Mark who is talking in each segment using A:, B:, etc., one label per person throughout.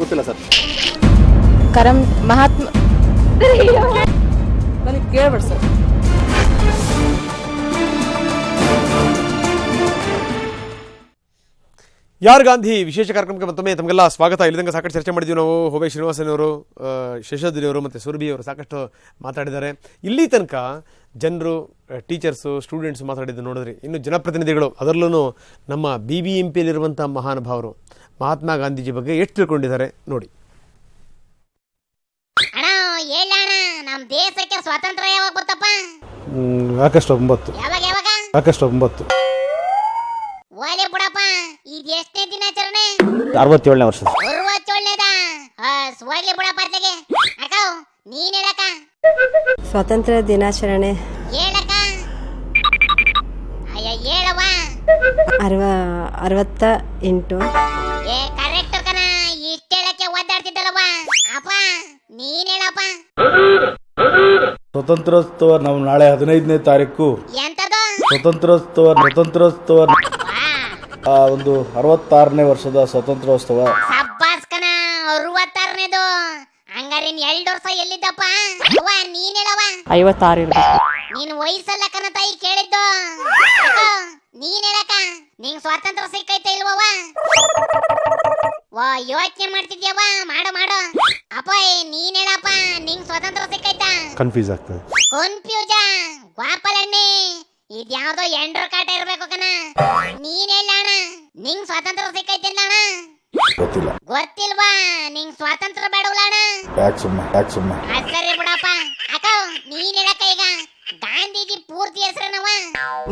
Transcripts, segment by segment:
A: ಗೊತ್ತಿಲ್ಲ ಸರ್.
B: ಕರಂ ಮಹಾತ್ಮ
C: ನನಗೆ ಕೇಳ್ಬೇಡ ಸರ್.
D: ಯಾರ್ ಗಾಂಧಿ? ವಿಶೇಷ ಕಾರ್ಯಕ್ರಮಕ್ಕೆ ಮತ್ತೊಮ್ಮೆ ತಮಗೆಲ್ಲ ಸ್ವಾಗತ. ಇಲ್ಲಿ ತನಕ ಸಾಕಷ್ಟು ಚರ್ಚೆ ಮಾಡಿದ್ವಿ ನಾವು. ಹೋಬೆ ಶ್ರೀನಿವಾಸನವರು ಶೇಷಾದ್ರಿಯವರು ಅವರು ಮತ್ತು ಸುರಭಿ ಅವರು ಸಾಕಷ್ಟು ಮಾತಾಡಿದ್ದಾರೆ. ಇಲ್ಲಿ ತನಕ ಜನರು ಟೀಚರ್ಸು ಸ್ಟೂಡೆಂಟ್ಸ್ ಮಾತಾಡಿದ್ದು ನೋಡಿದ್ರಿ. ಇನ್ನು ಜನಪ್ರತಿನಿಧಿಗಳು ಅದರಲ್ಲೂ ನಮ್ಮ ಬಿ ಬಿ ಎಂ ಪಿಯಲ್ಲಿರುವಂಥ ಮಹಾನುಭಾವರು ಮಹಾತ್ಮ ಗಾಂಧೀಜಿ ಬಗ್ಗೆ ಎಷ್ಟು ತಿಳ್ಕೊಂಡಿದ್ದಾರೆ ನೋಡಿ.
E: ಅಣ್ಣ ಹೇಳಣ್ಣ ನಮ್ ದೇಶಕ್ಕೆ ಸ್ವಾತಂತ್ರ್ಯ ಯಾವಾಗ ಬರ್ತಪ್ಪ
F: ಆಗಸ್ಟ್ ಒಂಬತ್ತು.
E: ಯಾವಾಗ ಯಾವಾಗ?
F: ಆಗಸ್ಟ್ ಒಂಬತ್ತು.
E: ಓಲೆ ಬಿಡಪ್ಪ ಇದು ಎಷ್ಟನೇ ದಿನಾಚರಣೆ?
A: ಅರವತ್ತೇಳನೇ ವರ್ಷ.
E: ಅರವತ್ತೇಳನೇದ? ಹೋಗ್ಲಿ ಬಿಡಪ್ಪ ಅತ್ತೆಗೆ. ಅಕ್ಕ ನೀನ್ ಹೇಳಕ್ಕ.
B: ಸ್ವಾತಂತ್ರ್ಯ ದಿನಾಚರಣೆ.
E: ಹೇಳಕ್ಕ. ಅಯ್ಯ ಹೇಳವ್ವ.
B: ಅರವ ಅರವತ್ತ ಎಂಟು.
F: ಸ್ವತಂತ್ರೋತ್ಸವ ನಾವು ನಾಳೆ ಹದಿನೈದನೇ ತಾರೀಕು.
E: ಎಂತದು?
F: ಸ್ವತಂತ್ರೋತ್ಸವ ಸ್ವತಂತ್ರೋತ್ಸವ. ಆ, ಒಂದು ಅರವತ್ತಾರನೇ ವರ್ಷದ ಸ್ವತಂತ್ರೋತ್ಸವ.
E: ಸಬ್ಬಾಸ್ ಕಣ ಅರವತ್ತಾರನೇದು. ಹಂಗಾರೆ ಎರಡು ವರ್ಷ ಎಲ್ಲಿದ್ದಪ್ಪ? ಅವ್ವ ನೀನ್ ಹೇಳವ್ವ.
C: ಐವತ್ತಾರು
E: ನೀನ್ ವಯಸ್ಸಲ್ಲ ಕಣ ತಾಯಿ ಕೇಳಿದ್ದು. ಅಕ್ಕ, ನೀನ್ ಹೇಳಕ್ಕ. ನಿಂಗ್ ಸ್ವಾತಂತ್ರ್ಯ ಸಿಕ್ಕೈತೆ ಇಲ್ವವ ವಾ ಯೋಚನೆ ಮಾಡ್ತಿದ್ಯವ್ವ? ಮಾಡು ಮಾಡು. ಅಪ್ಪ ಏ, ನೀನ್ ಹೇಳಪ್ಪ. ನಿಂಗ್ ಸ್ವಾತಂತ್ರ್ಯ
F: ಕನ್ಫ್ಯೂಸ್ ಆಗ್ತದೆ
E: ಕನ್ಫ್ಯೂಜ ಗ್ವಾಪಲಣ್ಣೆ ಇದ್ಯಾವ್ದೋ ಎಂಡ್ರ ಕಾಟ ಇರ್ಬೇಕು ಕಣ ನೀನ್ ಹೇಳಣ್ಣ ನಿಂಗ್ ಸ್ವಾತಂತ್ರ್ಯ ಸಿಕ್ಕೈತಿಲ್ಲ ಅಣ್ಣ
F: ಗೊತ್ತಿಲ್ಲ
E: ಗೊತ್ತಿಲ್ವಾ ನಿಂಗ್ ಸ್ವಾತಂತ್ರ್ಯ ಬೇಡವಲ್ಲ ಅಣ್ಣ
F: ಯಾಕೆ ಸುಮ್ಮನೆ ಯಾಕೆ ಸುಮ್ಮನೆ
E: ಅದ್ ಸರಿ ಬಿಡಪ್ಪ ಅಕ್ಕ ನೀನ್ ಹೇಳಕ್ಕ ಈಗ ಗಾಂಧೀಜಿ ಪೂರ್ತಿ ಹೆಸರೇನವ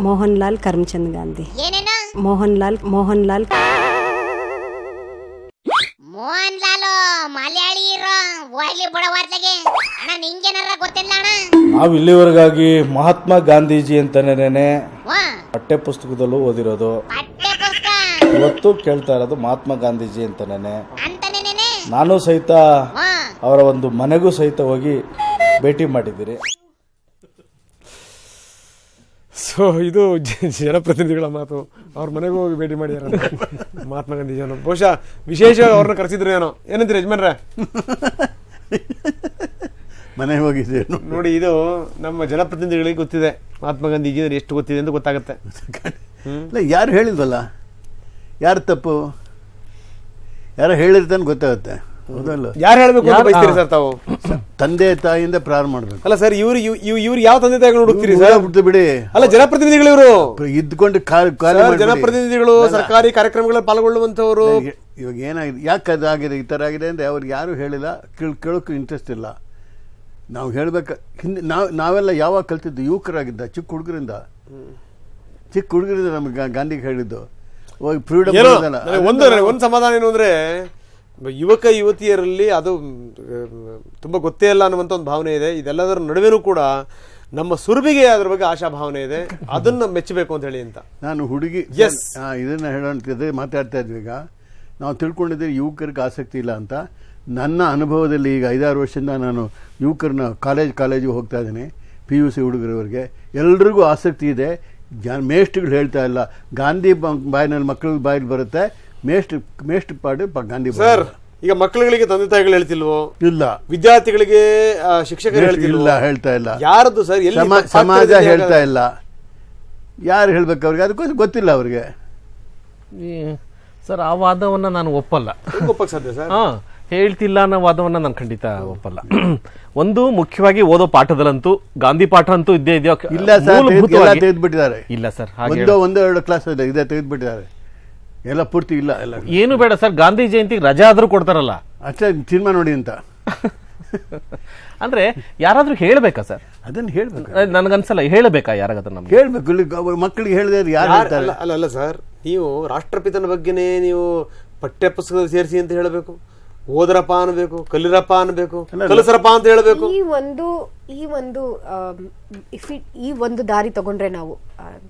B: ಮೋಹನ್ ಲಾಲ್ ಕರಮ್ಚಂದ್ ಗಾಂಧಿ
E: ಏನೇನು
B: ಮೋಹನ್ ಲಾಲ್ ಮೋಹನ್ ಲಾಲ್
E: ಮೋಹನ್ ಲಾಲು ಮಲಯಾಳಿ ಇರೋ ಹೋಗ್ಲಿ ಬಿಡವಾತ್ಲೆಗೆ ಅಣ್ಣ ನಿಂಗೇನಾರ ಗೊತ್ತಿಲ್ಲ ಅಣ್ಣ?
F: ನಾವು ಇಲ್ಲಿವರೆಗಾಗಿ ಮಹಾತ್ಮ ಗಾಂಧೀಜಿ ಅಂತಾನೇನೆ
E: ವಾ.
F: ಪಠ್ಯ ಪುಸ್ತಕದಲ್ಲೂ ಓದಿರೋದು.
E: ಪುಸ್ತಕ
F: ಇವತ್ತು ಕೇಳ್ತಾ ಇರೋದು ಮಹಾತ್ಮ ಗಾಂಧೀಜಿ ಅಂತಾನೇನೆ
E: ಅಂತಾನೇನೆ
F: ನಾನು? ಸಹಿತ
E: ವಾ.
F: ಅವರ ಒಂದು ಮನೆಗೂ ಸಹಿತ ಹೋಗಿ ಭೇಟಿ ಮಾಡಿದ್ದೀರಿ.
D: ಸೊ ಇದು ಜ- ಜನಪ್ರತಿನಿಧಿಗಳ ಮಾತು. ಅವ್ರ ಮನೆಗೂ ಹೋಗಿ ಭೇಟಿ ಮಾಡಿದಾರೆ ಮಹಾತ್ಮ ಗಾಂಧೀಜಿ ಅನ್ನೋ ಬಹುಶಃ ವಿಶೇಷ ಅವ್ರನ್ನ ಕರೆಸಿದ್ರು ಏನೋ. ಏನಂತೀರಿ ಯಜಮಾನ್ರೆ?
G: ಮನೆ ಹೋಗಿದ್ದೆ
D: ನೋಡಿ ಇದು ನಮ್ಮ ಜನಪ್ರತಿನಿಧಿಗಳಿಗೆ ಗೊತ್ತಿದೆ. ಮಹಾತ್ಮ ಗಾಂಧೀಜಿ ಎಷ್ಟು ಗೊತ್ತಿದೆ ಅಂತ ಗೊತ್ತಾಗುತ್ತೆ.
G: ಇಲ್ಲ ಯಾರು ಹೇಳಿದ್ವಲ್ಲ ಯಾರು ತಪ್ಪು? ಯಾರು ಹೇಳಿರ್ತಾನೆ ಗೊತ್ತಾಗುತ್ತೆ. ಹೌದಲ್ಲ
D: ಯಾರು ಹೇಳಬೇಕು ಅಂತ ಬಯಸ್ತೀರಿ ಸರ್ ತಾವು?
G: ತಂದೆ ತಾಯಿಯಿಂದ ಪ್ರಾರಂಭ ಮಾಡಬೇಕು.
D: ಅಲ್ಲ ಸರ್ ಇವ್ರು ಇವ್ ಇವ್ರು ಯಾವ ತಂದೆ ತಾಯಿಗಳು ಹುಡುಕ್ತೀರಿ ಸರ್?
G: ಬಿಟ್ಟು ಬಿಡಿ.
D: ಅಲ್ಲ ಜನಪ್ರತಿನಿಧಿಗಳು ಇವರು
G: ಇದ್ಕೊಂಡು
D: ಜನಪ್ರತಿನಿಧಿಗಳು ಸರ್ಕಾರಿ ಕಾರ್ಯಕ್ರಮಗಳಲ್ಲಿ
G: ಪಾಲ್ಗೊಳ್ಳುವಂಥವ್ರು. ಇವಾಗ ಏನಾಗಿದೆ ಯಾಕೆ ಅದಾಗಿದೆ ಈ ಥರ ಆಗಿದೆ ಅಂದರೆ ಅವ್ರಿಗೆ ಯಾರು ಹೇಳಿಲ್ಲ. ಕೇಳ್ ಕೇಳೋಕ್ಕೂ ಇಂಟ್ರೆಸ್ಟ್ ಇಲ್ಲ. ನಾವು ಹೇಳ್ಬೇಕು ಹಿಂದೆ ನಾವು ನಾವೆಲ್ಲ ಯಾವಾಗ ಕಲ್ತಿದ್ದು? ಯುವಕರಾಗಿದ್ದ ಚಿಕ್ಕ ಹುಡುಗರಿಂದ. ಚಿಕ್ಕ ಹುಡುಗರಿಂದ ನಮಗೆ ಗಾಂಧಿಗೆ ಹೇಳಿದ್ದು. ಫ್ರೀಡಮ್
D: ಒಂದು ಒಂದು ಸಮಾಧಾನ ಏನು ಅಂದರೆ ಯುವಕ ಯುವತಿಯರಲ್ಲಿ ಅದು ತುಂಬ ಗೊತ್ತೇ ಇಲ್ಲ ಅನ್ನುವಂಥ ಒಂದು ಭಾವನೆ ಇದೆ. ಇದೆಲ್ಲದರ ನಡುವೆನೂ ಕೂಡ ನಮ್ಮ ಸುರಭಿಗೆ ಅದ್ರ ಬಗ್ಗೆ ಆಶಾ ಭಾವನೆ ಇದೆ. ಅದನ್ನ ಮೆಚ್ಚಬೇಕು ಅಂತ ಹೇಳಿ ಅಂತ.
G: ನಾನು ಹುಡುಗಿ ಎಸ್ ಇದನ್ನು ಹೇಳೋಂತಿದ್ದೆ ಮಾತಾಡ್ತಾ ಇದ್ವಿ ಈಗ. ನಾವು ತಿಳ್ಕೊಂಡಿದ್ದೀವಿ ಯುವಕರಿಗೆ ಆಸಕ್ತಿ ಇಲ್ಲ ಅಂತ. ನನ್ನ ಅನುಭವದಲ್ಲಿ ಈಗ ಐದಾರು ವರ್ಷದಿಂದ ನಾನು ಯುವಕರನ್ನ ಕಾಲೇಜ್ ಕಾಲೇಜಿಗೆ ಹೋಗ್ತಾ ಇದ್ದೀನಿ. ಪಿ ಯು ಸಿ ಹುಡುಗರವರಿಗೆ. ಎಲ್ರಿಗೂ ಆಸಕ್ತಿ ಇದೆ. ಜನ ಮೇಷ್ಟ್ಗಳು ಹೇಳ್ತಾ ಇಲ್ಲ. ಗಾಂಧಿ ಬಾಯಿನಲ್ಲಿ ಮಕ್ಕಳ ಬಾಯಲ್ಲಿ ಬರುತ್ತೆ. ಮೇಷ್ಟ್ ಮೇಷ್ಟ್ ಪಾಡು ಪ- ಗಾಂಧಿ
D: ಸರ್ ಈಗ ಮಕ್ಕಳುಗಳಿಗೆ ತಂದೆ ತಾಯಿಗಳು ಹೇಳ್ತಿಲ್ವೋ?
G: ಇಲ್ಲ.
D: ವಿದ್ಯಾರ್ಥಿಗಳಿಗೆ ಶಿಕ್ಷಕರು ಹೇಳ್ತಿಲ್ಲ
G: ಹೇಳ್ತಾ ಇಲ್ಲ.
D: ಯಾರದ್ದು ಸರ್? ಎಲ್ಲಿ
G: ಸಮಾಜ ಹೇಳ್ತಾ ಇಲ್ಲ. ಯಾರು ಹೇಳ್ಬೇಕು ಅವ್ರಿಗೆ? ಅದಕ್ಕೋಸ್ಕರ ಗೊತ್ತಿಲ್ಲ ಅವ್ರಿಗೆ.
H: ಸರ್ ಆ ವಾದವನ್ನ ನಾನು ಒಪ್ಪಲ್ಲ.
D: ಒಪ್ಪಕ್ಕೆ ಸಾಧ್ಯ ಸರ್?
H: ಹಾ. ಹೇಳ್ತಿಲ್ಲ ಅನ್ನೋ ವಾದವನ್ನ ನಾನು ಖಂಡಿತ ಒಪ್ಪಲ್ಲ. ಒಂದು ಮುಖ್ಯವಾಗಿ ಓದೋ ಪಾಠದಲ್ಲಂತೂ ಗಾಂಧಿ ಪಾಠ ಅಂತೂ ಇದ್ದೇ ಇದೆಯೋ
G: ಇಲ್ಲ ಸರ್ ತೆಗೆದ್ಬಿಟ್ಟಿದ್ದಾರೆ.
H: ಇಲ್ಲ ಸರ್
G: ಒಂದು ಒಂದೆರಡು ಕ್ಲಾಸ್ ಇದೆ ಇದೆ ತೆಗೆದ್ಬಿಟ್ಟಿದ್ದಾರೆ. ಎಲ್ಲ ಪೂರ್ತಿ ಇಲ್ಲ ಎಲ್ಲ.
H: ಏನು ಬೇಡ ಸರ್ ಗಾಂಧಿ ಜಯಂತಿಗೆ ರಜಾ ಆದ್ರೂ ಕೊಡ್ತಾರಲ್ಲ.
G: ಅಷ್ಟೇ ಸಿನಿಮಾ ನೋಡಿ ಅಂತ.
H: ಅಂದ್ರೆ ಯಾರಾದ್ರೂ ಹೇಳ್ಬೇಕಾ ಸರ್?
G: ಅದನ್ನ ಹೇಳ್ಬೇಕು.
H: ನನಗನ್ಸಲ್ಲ ಹೇಳಬೇಕಾ ಯಾರಾಗದ ನಮ್ಗೆ?
G: ಹೇಳ್ಬೇಕು ಮಕ್ಕಳಿಗೆ ಹೇಳಿದ್ರೆ ಯಾರು
D: ಅಲ್ಲ ಅಲ್ಲ ಸರ್ ನೀವು ರಾಷ್ಟ್ರಪಿತನ ಬಗ್ಗೆನೇ ನೀವು ಪಠ್ಯ ಪುಸ್ತಕದಲ್ಲಿ ಸೇರಿಸಿ ಅಂತ ಹೇಳಬೇಕು. ಓದರಪ್ಪ ಅನ್ಬೇಕು ಕಲಿರಪ್ಪ ಅನ್ಬೇಕು ಕಲಸರಪ್ಪ ಅಂತ ಹೇಳ್ಬೇಕು.
B: ಈ ಒಂದು
A: ಈ ಒಂದು ಇಫ್ ಈ ಒಂದು ದಾರಿ ತಗೊಂಡ್ರೆ ನಾವು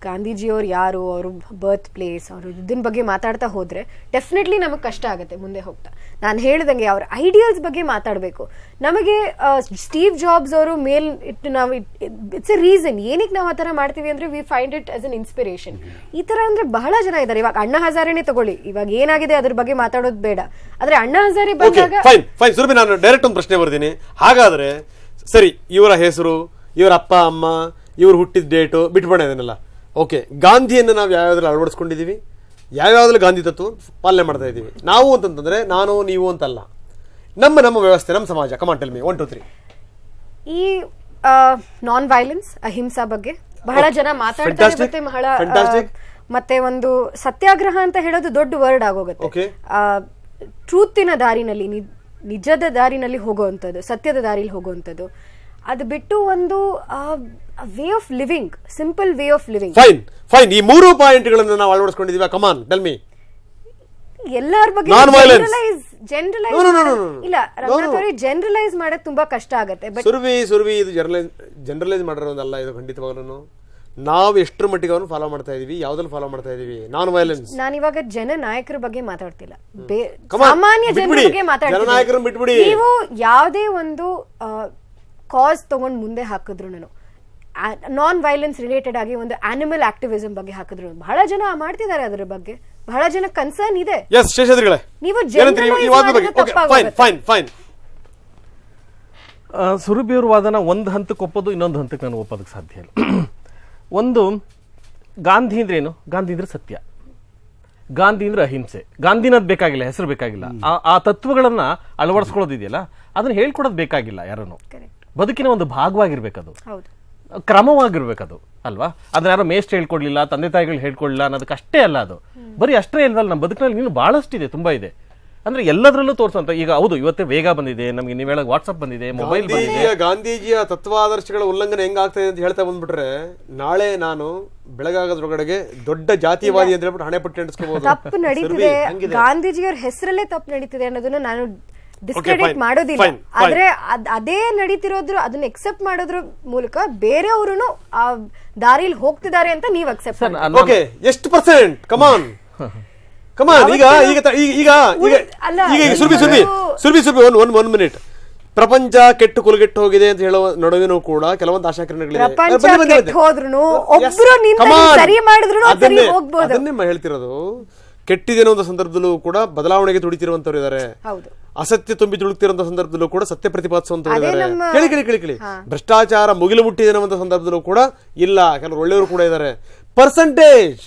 A: ಗಾಂಧೀಜಿಯವ್ರು ಯಾರು ಅವರು ಬರ್ತ್ ಪ್ಲೇಸ್ ಅವರು ಇದನ್ನ ಬಗ್ಗೆ ಮಾತಾಡ್ತಾ ಹೋದರೆ ಡೆಫಿನೆಟ್ಲಿ ನಮಗೆ ಕಷ್ಟ ಆಗುತ್ತೆ ಮುಂದೆ ಹೋಗ್ತಾ. ನಾನು ಹೇಳ್ದಂಗೆ ಅವ್ರ ಐಡಿಯಲ್ಸ್ ಬಗ್ಗೆ ಮಾತಾಡಬೇಕು. ನಮಗೆ ಸ್ಟೀವ್ ಜಾಬ್ಸ್ ಅವರು ಮೇಲ್ ಇಟ್ಟು ನಾವು ಇಟ್ಸ್ ಎ ರೀಸನ್ ಏನಕ್ಕೆ ನಾವು ಆ ಥರ ಮಾಡ್ತೀವಿ ಅಂದ್ರೆ we find it as an inspiration ಈ ಥರ ಅಂದ್ರೆ ಬಹಳ ಜನ ಇದ್ದಾರೆ ಇವಾಗ ಅಣ್ಣ ಹಜಾರೆನೇ ತಗೊಳ್ಳಿ. ಇವಾಗ ಏನಾಗಿದೆ ಅದ್ರ ಬಗ್ಗೆ ಮಾತಾಡೋದು ಬೇಡ. ಆದರೆ ಅಣ್ಣ ಹಜಾರೆ ಬಂದಾಗ
D: ಫೈನ್ ಫೈನ್ ಸುರಭಿ ನಾನು ಡೈರೆಕ್ಟ್ ಒಂದು ಪ್ರಶ್ನೆ ಬರ್ತೀನಿ ಹಾಗಾದ್ರೆ ಸರಿ ಇವರ ಹೆಸರು ಇವರ ಅಪ್ಪ ಅಮ್ಮ ಇವ್ರು ಹುಟ್ಟಿದ ಡೇಟು ಬಿಟ್ಬಿಡೋಣ ಇದನ್ನೆಲ್ಲ. ಓಕೆ ಗಾಂಧಿಯನ್ನು ನಾವು ಯಾವ್ಯಾವ್ದ್ರಲ್ಲಿ ಅಳವಡಿಸ್ಕೊಂಡಿದ್ದೀವಿ? ಯಾವ್ಯಾವ್ದ್ರಲ್ಲಿ ಗಾಂಧಿ ತತ್ವ ಪಾಲನೆ ಮಾಡ್ತಾ ಇದ್ದೀವಿ? ನಾವು ಅಂತಂತಂದ್ರೆ ನಾನು ನೀವು ಅಂತಲ್ಲ. ನಮ್ಮ ನಮ್ಮ ವ್ಯವಸ್ಥೆ ನಮ್ಮ ಸಮಾಜ. Come on tell me one two three
A: ಈ ನಾನ್ ವೈಲೆನ್ಸ್ ಅಹಿಂಸಾ ಬಗ್ಗೆ ಬಹಳ ಜನ ಮಾತಾಡ್ತಾರೆ. ಮತ್ತೆ ಬಹಳ ಮತ್ತೆ ಒಂದು ಸತ್ಯಾಗ್ರಹ ಅಂತ ಹೇಳೋದು ದೊಡ್ಡ ವರ್ಡ್ ಆಗೋಗುತ್ತೆ. ಟ್ರೂತಿನ ದಾರಿನಲ್ಲಿ ನಿಜದ ದಾರಿನಲ್ಲಿ ಹೋಗುವಂಥದ್ದು ಸತ್ಯದ ದಾರಿಲಿ ಹೋಗುವಂಥದ್ದು. ಅದು ಬಿಟ್ಟು ಒಂದು way of living simple way of living
D: fine fine ಈ ಮೂರು ಪಾಯಿಂಟ್ಗಳನ್ನು ನಾವು ಅಳವಡಿಸ್ಕೊಂಡಿದ್ದೀವಿ? ಕಮಾನ್ ಟೆಲ್ ಮಿ
A: ಎಲ್ಲರ ಬಗ್ಗೆ. Generalise generalise. ಇಲ್ಲ
D: no.
A: ಜನರಲೈಸ್ ಮಾಡೋದು ತುಂಬಾ ಕಷ್ಟ ಆಗುತ್ತೆ
D: ಸುರ್ವಿ ಸುರ್ವಿ ಇದು ಜನರಲೈಸ್ ಜನರಲೈಸ್ ಮಾಡಿರೋದಲ್ಲ ಇದು ಖಂಡಿತವಾಗ್ಲೂ ನಾವು ಎಷ್ಟರ ಮಟ್ಟಿಗೆ ಅವನು ಫಾಲೋ ಮಾಡ್ತಾ ಇದೀವಿ ಯಾವ್ದ್ರಲ್ಲಿ ಫಾಲೋ ಮಾಡ್ತಾ ಇದೀವಿ? ನಾನ್ ವೈಲೆನ್ಸ್
A: ನಾನಿವಾಗ ಜನ ನಾಯಕರ ಬಗ್ಗೆ ಮಾತಾಡ್ತಿಲ್ಲ. ಬೇ-
D: Come on,
A: ಸಾಮಾನ್ಯ ಜನರ
D: ಬಿಟ್ಬಿಡಿ.
A: ಬಗ್ಗೆ ಮಾತಾಡ್ತೀನಿ
D: ಜನನಾಯಕರನ್ನ ಬಿಟ್ಬಿಡಿ.
A: ನೀವು ಯಾವುದೇ ಒಂದು ಕಾಸ್ ತಗೊಂಡ್ ಮುಂದೆ ಹಾಕಿದ್ರು ನಾನು ನಾನ್ ವೈಲೆನ್ಸ್ ರಿಲೇಟೆಡ್ ಆಗಿ ಒಂದು ಆನಿಮಲ್ ಆಕ್ಟಿವಿಸಂ ಬಗ್ಗೆ ಹಾಕಿದ್ರು ಬಹಳ ಜನ ಮಾಡ್ತಿದ್ದಾರೆ ಅದರ ಬಗ್ಗೆ. ಬಹಳ ಜನ ಕನ್ಸರ್ನ್ ಇದೆ.
D: ಎಸ್ ಶೇಷಾದ್ರಿಗಳೇ.
A: ನೀವು
D: ಏನಂತೀರಿ? ಈ- ಈ ವಾದದ ಬಗ್ಗೆ.
A: ಮಾಡಿದ್ರೆ
D: ಓಕೆ ಫೈನ್ ಫೈನ್ ಫೈನ್
H: ಆ, ಸುರಭಿಯವ್ರ ವಾದನ ಒಂದು ಹಂತಕ್ಕೆ ಒಪ್ಪೋದು ಇನ್ನೊಂದು ಹಂತಕ್ಕೆ ನಾನು ಒಪ್ಪೋದಕ್ಕೆ ಸಾಧ್ಯ ಇಲ್ಲ. ಒಂದು ಗಾಂಧಿ ಅಂದ್ರೆ ಏನು? ಗಾಂಧಿ ಅಂದ್ರೆ ಸತ್ಯ. ಗಾಂಧಿ ಅಂದ್ರೆ ಅಹಿಂಸೆ. ಗಾಂಧಿನದ್ ಬೇಕಾಗಿಲ್ಲ ಹೆಸರು ಬೇಕಾಗಿಲ್ಲ. ಆ- ಆ ತತ್ವಗಳನ್ನ ಅಳವಡಿಸ್ಕೊಳ್ಳೋದಿದೆಯಲ್ಲ ಅದನ್ನ ಹೇಳ್ಕೊಡೋದು ಬೇಕಾಗಿಲ್ಲ ಯಾರನ್ನು. ಬದುಕಿನ ಒಂದು ಭಾಗವಾಗಿರ್ಬೇಕದು.
A: ಹೌದು.
H: ಕ್ರಮವಾಗಿರ್ಬೇಕದು ಅಲ್ವಾ? ಅದನ್ನ ಯಾರೋ ಮೇಸ್ಟ್ ಹೇಳ್ಕೊಡ್ಲಿಲ್ಲ ತಂದೆ ತಾಯಿಗಳು ಹೇಳ್ಕೊಡ್ಲಿಲ್ಲ ಅನ್ನೋದಕ್ಕೆ ಅಷ್ಟೇ ಅಲ್ಲ ಅದು. ಬರೀ ಅಷ್ಟೇ ಇಲ್ವಲ್ಲ ನಮ್ಮ ಬದುಕಿನಲ್ಲಿ ನೀನು ಬಹಳಷ್ಟಿದೆ ತುಂಬಾ ಇದೆ. ಅಂದ್ರೆ ಎಲ್ಲದರಲ್ಲೂ ತೋರಿಸುವಂತ ಈಗ ಹೌದು ಇವತ್ತೇ ವೇಗ ಬಂದಿದೆ ನಮಗೆ ನೀವು ಹೇಳಕ್ ವಾಟ್ಸ್ಆಪ್ ಬಂದಿದೆ ಮೊಬೈಲ್ ಬಂದಿದೆ.
D: ಗಾಂಧೀಜಿಯ ಗಾಂಧೀಜಿಯ ತತ್ವಾದರ್ಶಗಳ ಉಲ್ಲಂಘನೆ ಹೆಂಗಾಗ್ತದೆ ಅಂತ ಹೇಳ್ತಾ ಬಂದ್ಬಿಟ್ರೆ ನಾಳೆ ನಾನು ಬೆಳಗಾಗದ್ರೊಳಗಡೆಗೆ ದೊಡ್ಡ ಜಾತಿವಾದಿ ಅಂತ ಹೇಳ್ಬಿಟ್ಟು ಹಣೆ ಪಟ್ಟಿ ಅಂಟಿಸ್ಕೋಬಹುದು
A: ತಪ್ಪು ನಡೀತಿದೆ. ಗಾಂಧೀಜಿಯವ್ರ ಹೆಸರಲ್ಲೇ ತಪ್ಪು ನಡೀತಿದೆ ಅನ್ನೋದನ್ನ ನಾನು ಡಿಸ್ಕ್ರೆಡಿಟ್ ಮಾಡೋದಿಲ್ಲ.
D: Fine, fine.
A: ಆದ್ರೆ ಅದ್- ಅದೇ ನಡೀತಿರೋದ್ರು ಅದನ್ನ ಎಕ್ಸೆಪ್ಟ್ ಮಾಡೋದ್ರ ಮೂಲಕ ಬೇರೆಯವರು ಆ ದಾರಿಲಿ ಹೋಗ್ತಿದ್ದಾರೆ ಅಂತ ನೀವ್ ಅಕ್ಸೆಪ್ಟ್
H: ಸರ್, ನಾನು-
D: ಓಕೆ ಎಷ್ಟು percent come on come on ಈಗ ಈಗ ಈಗ ಈಗ ಈಗ Surbhi Surbhi Surbhi Surbhi one one one minute. ಪ್ರಪಂಚ ಕೆಟ್ಟು ಕುಲಗೆಟ್ಟು ಹೋಗಿದೆ ಅಂತ ಹೇಳುವ ನಡುವೆನೂ ಕೂಡ ಕೆಲವೊಂದು ಆಶಾಕಿರಣಗಳಿವೆ. ಹೇಳ್ತಿರೋದು. ಕೆಟ್ಟಿದೆ ಅನ್ನೋ ಒಂದು ಸಂದರ್ಭದಲ್ಲೂ ಕೂಡ ಬದಲಾವಣೆಗೆ ತುಡಿತಿರುವಂತವ್ರು ಇದ್ದಾರೆ ಅಸತ್ಯ ತುಂಬಿ ತುಳುಕ್ತಿರುವಂತ ಸಂದರ್ಭದಲ್ಲೂ ಕೂಡ ಸತ್ಯ ಪ್ರತಿಪಾದಿಸುವಂತವ್ರು ಇದ್ದಾರೆ ಕೇಳಿ ಕೇಳಿ ಕೇಳಿ ಕೇಳಿ. ಭ್ರಷ್ಟಾಚಾರ ಮುಗಿಲು ಮುಟ್ಟಿದೆ ಅನ್ನುವಂತ ಸಂದರ್ಭದಲ್ಲೂ ಕೂಡ ಇಲ್ಲ. ಕೆಲವರು ಒಳ್ಳೆಯವರು ಕೂಡ ಇದ್ದಾರೆ ಪರ್ಸೆಂಟೇಜ್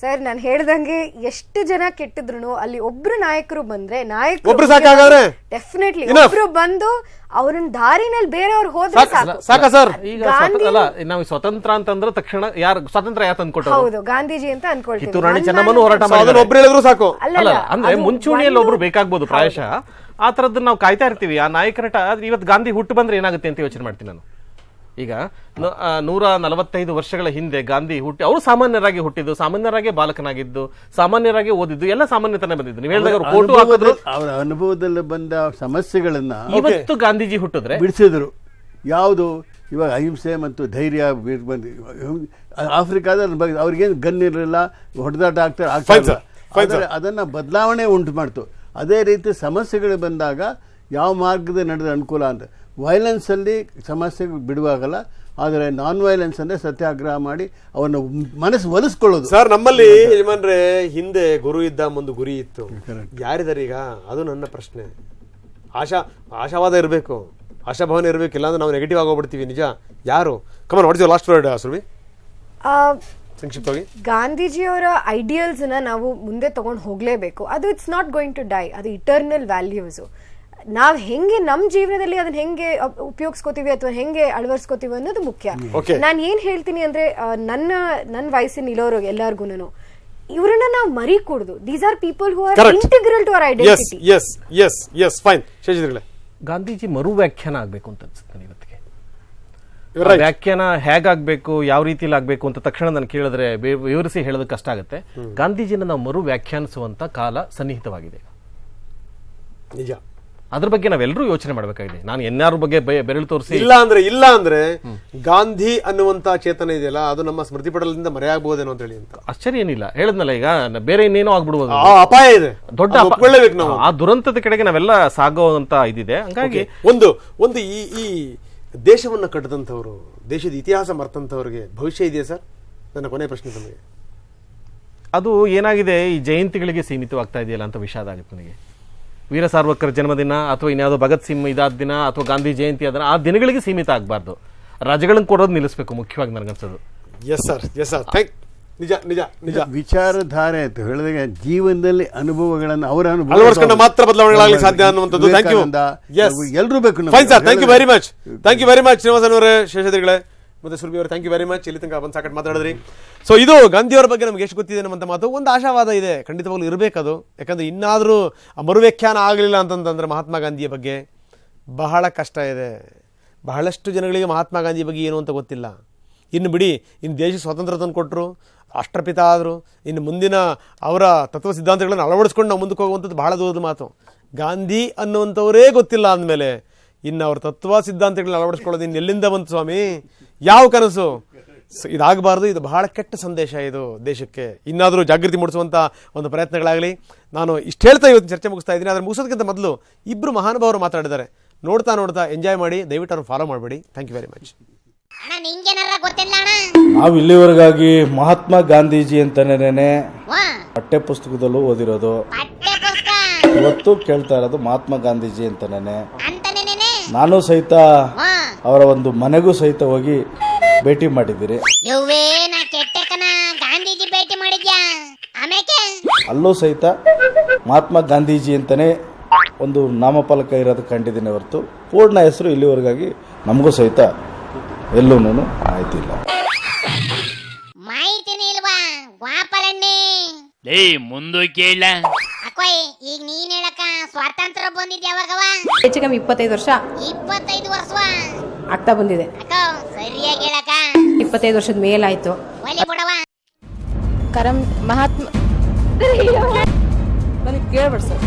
A: ಸರ್ ನಾನು ಹೇಳ್ದಂಗೆ ಎಷ್ಟು ಜನ ಕೆಟ್ಟಿದ್ರು ಅಲ್ಲಿ ಒಬ್ರು ನಾಯಕರು ಬಂದ್ರೆ ನಾಯಕರು
D: ಒಬ್ರು ಸಾಕಾಗಾದ್ರೆ?
A: ಡೆಫಿನೆಟ್ಲಿ. ಒಬ್ರು ಬಂದು ಅವ್ರನ್ನ ದಾರಿನಲ್ಲಿ ಬೇರೆಯವ್ರು ಹೋದ್ರೆ
D: ಸಾಕ- ಸರ್?
H: ಈಗ ಅಲ್ಲ ನಾವು ಸ್ವತಂತ್ರ ಅಂತಂದ್ರೆ ತಕ್ಷಣ ಯಾರು ಸ್ವತಂತ್ರ ಯಾರು
A: ಹೌದು ಗಾಂಧೀಜಿ ಅಂತ ಅನ್ಕೊಳ್ತೀವಿ
H: ಕಿತ್ತೂರು ರಾಣಿ ಹೋರಾಟ
D: ಒಬ್ರು ಹೇಳಿದ್ರು ಸಾಕು.
A: ಅಲ್ಲ,
H: ಅಂದ್ರೆ ಮುಂಚೂಣಿಯಲ್ಲಿ ಒಬ್ರು ಬೇಕಾಗ್ಬೋದು ಪ್ರಾಯಶಃ. ಆ ತರದ್ದು ನಾವು ಕಾಯ್ತಾ ಇರ್ತೀವಿ. ಆ ನಾಯಕರ ಇವತ್ತು ಗಾಂಧಿ ಹುಟ್ಟು ಬಂದ್ರೆ ಏನಾಗುತ್ತೆ ಅಂತ ಯೋಚನೆ ಮಾಡ್ತೀನಿ ನಾನು. ಈಗ ನೂರ ನಲವತ್ತೈದು ವರ್ಷಗಳ ಹಿಂದೆ ಗಾಂಧಿ ಹುಟ್ಟಿ ಅವರು ಸಾಮಾನ್ಯರಾಗಿ ಹುಟ್ಟಿದ್ದು ಸಾಮಾನ್ಯರಾಗಿ ಬಾಲಕನಾಗಿದ್ದು ಸಾಮಾನ್ಯರಾಗಿ ಓದಿದ್ದು ಎಲ್ಲ ಸಾಮಾನ್ಯತನ ಬಂದಿದ್ದು. ನೀವು ಹೇಳಿದಾಗ ಅವ್ರು ಫೋಟೋ ಹಾಕಿದ್ರು
G: ಅವರ ಅನುಭವದಲ್ಲಿ ಬಂದ ಸಮಸ್ಯೆಗಳನ್ನ
H: ಇವತ್ತು ಗಾಂಧೀಜಿ ಹುಟ್ಟಿದ್ರೆ
G: ಬಿಡಿಸಿದ್ರು. ಯಾವುದು? ಇವಾಗ ಅಹಿಂಸೆ ಮತ್ತು ಧೈರ್ಯ ಆಫ್ರಿಕಾದ ಬಂದು ಆಫ್ರಿಕಾದಲ್ಲಿ ಬಗ್ಗೆ ಅವ್ರಿಗೇನು ಗನ್ ಇರಲಿಲ್ಲ ಹೊಡೆದಾಟ ಆಗ್ತಾರೆ
D: ಆಗ್ತಾರೆ
G: ಆದರೆ ಅದನ್ನ ಬದಲಾವಣೆ ಉಂಟು ಮಾಡ್ತು. ಅದೇ ರೀತಿ ಸಮಸ್ಯೆಗಳು ಬಂದಾಗ ಯಾವ ಮಾರ್ಗದ ನಡೆದ ಅನುಕೂಲ ಅಂತ ವೈಲೆನ್ಸ್ ಅಲ್ಲಿ ಸಮಸ್ಯೆ ಬಿಡುವಾಗಲ್ಲ ಆದರೆ ನಾನ್ ವೈಲೆನ್ಸ್ ಅಂದ್ರೆ ಸತ್ಯಾಗ್ರಹ ಮಾಡಿ ಅವನ್ನ ಮನಸ್ಸು ಒಲಿಸ್ಕೊಳ್ಳೋದು.
D: ಸರ್ ನಮ್ಮಲ್ಲಿ ಯಜಮಾನ್ರೆ ಹಿಂದೆ ಗುರು ಇದ್ದ ಒಂದು ಗುರಿ ಇತ್ತು. ಯಾರಿದ್ದಾರೆ ಈಗ? ಅದು ನನ್ನ ಪ್ರಶ್ನೆ. ಆಶಾ ಆಶಾವಾದ ಇರಬೇಕು. ಆಶಾಭಾವನೆ ಇರಬೇಕು ಇಲ್ಲಾಂದ್ರೆ ನಾವು ನೆಗೆಟಿವ್ ಆಗೋಗ್ಬಿಡ್ತೀವಿ ನಿಜ? ಯಾರು? Come on what is last word Surbhi
A: ಆ,
D: ಸಂಕ್ಷಿಪ್ತವಾಗಿ.
A: ಗಾಂಧೀಜಿಯವರ ಐಡಿಯಲ್ಸ್ನ ನಾವು ಮುಂದೆ ತಗೊಂಡು ಹೋಗ್ಲೇಬೇಕು. ಅದು it's not going to die ಅದು ಇಟರ್ನಲ್ ವ್ಯಾಲ್ಯೂಸ್ ನಾವ್ ಹೆಂಗೆ ನಮ್ ಜೀವನದಲ್ಲಿ ಅದನ್ನ ಹೆಂಗೆ ಉಪಯೋಗಿಸ್ಕೋತೀವಿ ಅಥವಾ ಹೆಂಗೆ ಅಳವಡಿಸ್ಕೋತೀವಿ ಅನ್ನೋದು ಮುಖ್ಯ. ನಾನು ಏನ್ ಹೇಳ್ತೀನಿ ಅಂದ್ರೆ ನನ್ನ ನನ್ನ ವಯಸ್ಸಿನ ಇಲ್ಲೋರು ಎಲ್ಲರಿಗೂ ಇವ್ರನ್ನ ನಾವು ಮರಿ ಕೂಡುದು these are people who are. Integral to our
D: yes
A: identity
D: yes yes yes fine ಶೇಷಿದ್ರಗಳೇ
H: Gandhiji ಮರು ವ್ಯಾಖ್ಯಾನ ಆಗ್ಬೇಕು ಅಂತ ಅನ್ಸುತ್ತೆ ನನಗೆ ಇವತ್ತಿಗೆ. ವ್ಯಾಖ್ಯಾನ ಹೇಗಾಗ್ಬೇಕು ಯಾವ ರೀತಿಯಲ್ಲಿ ಆಗ್ಬೇಕು ಅಂತ ತಕ್ಷಣ ನಾನು ಕೇಳಿದ್ರೆ ವಿವರಿಸಿ ಹೇಳೋದು ಕಷ್ಟ ಆಗುತ್ತೆ. ಗಾಂಧೀಜಿನ ನಾವು ಮರು ವ್ಯಾಖ್ಯಾನಿಸುವಂತ ಕಾಲ ಸನ್ನಿಹಿತವಾಗಿದೆ.
D: ನಿಜ.
H: ಅದ್ರ ಬಗ್ಗೆ ನಾವೆಲ್ಲರೂ ಯೋಚನೆ ಮಾಡಬೇಕಾಗಿದೆ. ನಾನು ಎನ್ಯಾರ ಬಗ್ಗೆ ಬೆರಳು ತೋರಿಸಿ.
D: ಇಲ್ಲ ಅಂದ್ರೆ ಇಲ್ಲ ಅಂದ್ರೆ ಗಾಂಧಿ ಅನ್ನುವಂತ ಚೇತನ ಇದೆಯಲ್ಲ ಅದು ನಮ್ಮ ಸ್ಮೃತಿ ಪಟಲದಿಂದ ಮರೆಯಾಗಬಹುದೇನೋ ಅಂತ ಹೇಳಿ ಅಂತ.
H: ಆಶ್ಚರ್ಯ ಏನಿಲ್ಲ. ಹೇಳದ್ನಲ್ಲ ಈಗ ಬೇರೆ ಇನ್ನೇನೋ ಆಗ್ಬಿಡ್ಬೋದು
D: ಅಪಾಯ ಇದೆ.
H: ದೊಡ್ಡ
D: ನಾವು.
H: ಆ ದುರಂತದ ಕಡೆಗೆ ನಾವೆಲ್ಲ ಸಾಗುವಂತ ಇದಿದೆ. ಹಂಗಾಗಿ
D: ಒಂದು ಒಂದು ಈ ಈ ದೇಶವನ್ನ ಕಟ್ಟದಂಥವ್ರು ದೇಶದ ಇತಿಹಾಸ ಮರ್ತಂಥವ್ರಿಗೆ ಭವಿಷ್ಯ ಇದೆಯಾ ಸರ್? ನನ್ನ ಕೊನೆ ಪ್ರಶ್ನೆ ತಮಗೆ.
H: ಅದು ಏನಾಗಿದೆ? ಈ ಜಯಂತಿಗಳಿಗೆ ಸೀಮಿತವಾಗ್ತಾ ಇದೆಯಲ್ಲ ಅಂತ ವಿಷಾದ ಆಗುತ್ತೆ ನನಗೆ. ವೀರ ಸಾರ್ವರ್ಕರ್ ಜನ್ಮದಿನ ಅಥವಾ ಇನ್ಯಾವುದೋ ಭಗತ್ ಸಿಂಗ್ ಇದಾದ ದಿನ ಅಥವಾ ಗಾಂಧಿ ಜಯಂತಿ ಆದ ಆ ದಿನಗಳಿಗೆ ಸೀಮಿತ ಆಗಬಾರ್ದು. ರಜೆಗಳನ್ನು ಕೊಡೋದು ನಿಲ್ಲಿಸಬೇಕು ಮುಖ್ಯವಾಗಿ ನನಗನ್ಸೋದು.
D: Yes sir yes sir thank ನಿಜ ನಿಜ ನಿಜ.
G: ವಿಚಾರಧಾರೆ ಅಂತ ಹೇಳಿದಾಗ ಜೀವನದಲ್ಲಿ ಅನುಭವಗಳನ್ನು ಅವರ ಅನುಭವ
D: ಮಾತ್ರ ಬದಲಾವಣೆಗಳಾಗಲಿ ಸಾಧ್ಯ ಅನ್ನುವಂಥದ್ದು. ಥ್ಯಾಂಕ್ ಯು
G: ಎಲ್ಲರೂ ಬೇಕು.
D: Fine sir thank you very much thank you very much Srinivasan ಅವರೇ ಶೇಷಾದ್ರಿಗಳೇ. ಮತ್ತೆ ಸುರ್ಬಿ ಅವರು ಥ್ಯಾಂಕ್ ಯು ವೆರಿ ಮಚ್ ಇಲ್ಲಿ ತನಕ ಬಂದು ಸಾಕಷ್ಟು ಮಾತಾಡಿದ್ರಿ. ಸೊ ಇದು ಗಾಂಧಿಯವರ ಬಗ್ಗೆ ನಮ್ಗೆ ಎಷ್ಟು ಗೊತ್ತಿದೆ ನಮ್ಮಂತ ಮಾತು, ಒಂದು ಆಶಾವಾದ ಇದೆ. ಖಂಡಿತವಾಗ್ಲೂ ಇರಬೇಕದು. ಯಾಕಂದ್ರೆ ಇನ್ನಾದರೂ ಮರುವ್ಯಾಖ್ಯಾನ ಆಗಲಿಲ್ಲ ಅಂತಂತಂದ್ರೆ ಮಹಾತ್ಮ ಗಾಂಧಿಯ ಬಗ್ಗೆ ಬಹಳ ಕಷ್ಟ ಇದೆ. ಬಹಳಷ್ಟು ಜನಗಳಿಗೆ ಮಹಾತ್ಮ ಗಾಂಧಿ ಬಗ್ಗೆ ಏನು ಅಂತ ಗೊತ್ತಿಲ್ಲ. ಇನ್ನು ಬಿಡಿ, ಇನ್ನು ದೇಶ ಸ್ವಾತಂತ್ರ್ಯ ತಂದು ಕೊಟ್ಟರು ರಾಷ್ಟ್ರಪಿತ ಆದರು, ಇನ್ನು ಮುಂದಿನ ಅವರ ತತ್ವ ಸಿದ್ಧಾಂತಗಳನ್ನು ಅಳವಡಿಸ್ಕೊಂಡು ನಾವು ಮುಂದಕ್ಕೆ ಹೋಗುವಂಥದ್ದು ಬಹಳ ದೂರದ ಮಾತು. ಗಾಂಧಿ ಅನ್ನುವಂಥವರೇ ಗೊತ್ತಿಲ್ಲ ಅಂದಮೇಲೆ ಇನ್ನು ಅವ್ರ ತತ್ವ ಸಿದ್ಧಾಂತಗಳನ್ನ ಅಳವಡಿಸ್ಕೊಳ್ಳೋದು ಇನ್ನು ಎಲ್ಲಿಂದ ಬಂತು ಸ್ವಾಮಿ? ಯಾವ ಕನಸು? ಇದಾಗಬಾರ್ದು ಇದು ಬಹಳ ಕೆಟ್ಟ ಸಂದೇಶ ಇದು ದೇಶಕ್ಕೆ. ಇನ್ನಾದರೂ ಜಾಗೃತಿ ಮೂಡಿಸುವಂಥ ಒಂದು ಪ್ರಯತ್ನಗಳಾಗಲಿ. ನಾನು ಇಷ್ಟು ಹೇಳ್ತಾ ಇವತ್ತು ಚರ್ಚೆ ಮುಗಿಸ್ತಾ ಇದ್ದೀನಿ ಆದರೆ ಮುಗಿಸೋದಕ್ಕಿಂತ ಮೊದಲು ಇಬ್ಬರು ಮಹಾನುಭಾವರು ಮಾತಾಡಿದ್ದಾರೆ. ನೋಡ್ತಾ ನೋಡ್ತಾ ಎಂಜಾಯ್ ಮಾಡಿ ದಯವಿಟ್ಟು ಅವ್ರನ್ನ ಫಾಲೋ ಮಾಡಬೇಡಿ. ಥ್ಯಾಂಕ್ ಯು ವೆರಿ ಮಚ್
E: ಅಣ್ಣ ನಿಂಗೇನಾರ ಗೊತ್ತಿಲ್ಲ ಅಣ್ಣ?
F: ನಾವು ಇಲ್ಲಿವರೆಗಾಗಿ ಮಹಾತ್ಮ ಗಾಂಧೀಜಿ
E: ಅಂತನೇನೆ
F: ಪಠ್ಯ ಪುಸ್ತಕದಲ್ಲೂ ಓದಿರೋದು. ಇವತ್ತು ಕೇಳ್ತಾ ಇರೋದು ಮಹಾತ್ಮ ಗಾಂಧೀಜಿ ಅಂತನೇನೆ.
E: ಅಂತಾನೇನೆ
F: ನಾನು ಸಹಿತ ಅವರ ಒಂದು ಮನೆಗೂ ಸಹಿತ ಹೋಗಿ ಭೇಟಿ ಮಾಡಿದ್ದೀರಿ.
E: ಯವ್ವೇ ನಾ ಕೆಟ್ಟಕನ ಗಾಂಧೀಜಿ ಭೇಟಿ ಮಾಡಿದ್ಯಾ?
F: ಅಲ್ಲೂ ಸಹಿತ ಮಹಾತ್ಮ ಗಾಂಧೀಜಿ ಅಂತಾನೆ ಒಂದು ನಾಮಫಲಕ ಇರೋದು ಕಂಡಿದ್ದೀನಿ ಹೊರತು. ಪೂರ್ಣ ಹೆಸರು ಇಲ್ಲಿವರೆಗಾಗಿ ನಮಗೂ ಸಹಿತ ಎಲ್ಲೂ ಮಾಹಿತಿ ಇಲ್ಲ
E: ಮಾಹಿತಿನೇ ಇಲ್ವಾ ಗ್ವಾಪಲಣ್ಣೆ
I: ಲೇ ಮುಂದೆ ಕೇಳ.
E: ಅಕ್ಕೋಯ್ ಈಗ ನೀನ್ ಹೇಳಕ ಸ್ವಾತಂತ್ರ್ಯ ಬಂದಿದ್ಯಾವಾಗವ
C: ಹೆಚ್ಚು ಕಮ್ಮಿ ಇಪ್ಪತ್ತೈದು ವರ್ಷ.
E: ಇಪ್ಪತ್ತೈದು ವರ್ಷವ
C: ಆಗ್ತಾ ಬಂದಿದೆ. ಇಪ್ಪತ್ತೈದು ವರ್ಷದ ಮೇಲಾಯ್ತು. ಕರಂ ಮಹಾತ್ಮ ನನಗೆ ಕೇಳ್ಬೇಡ ಸರ್.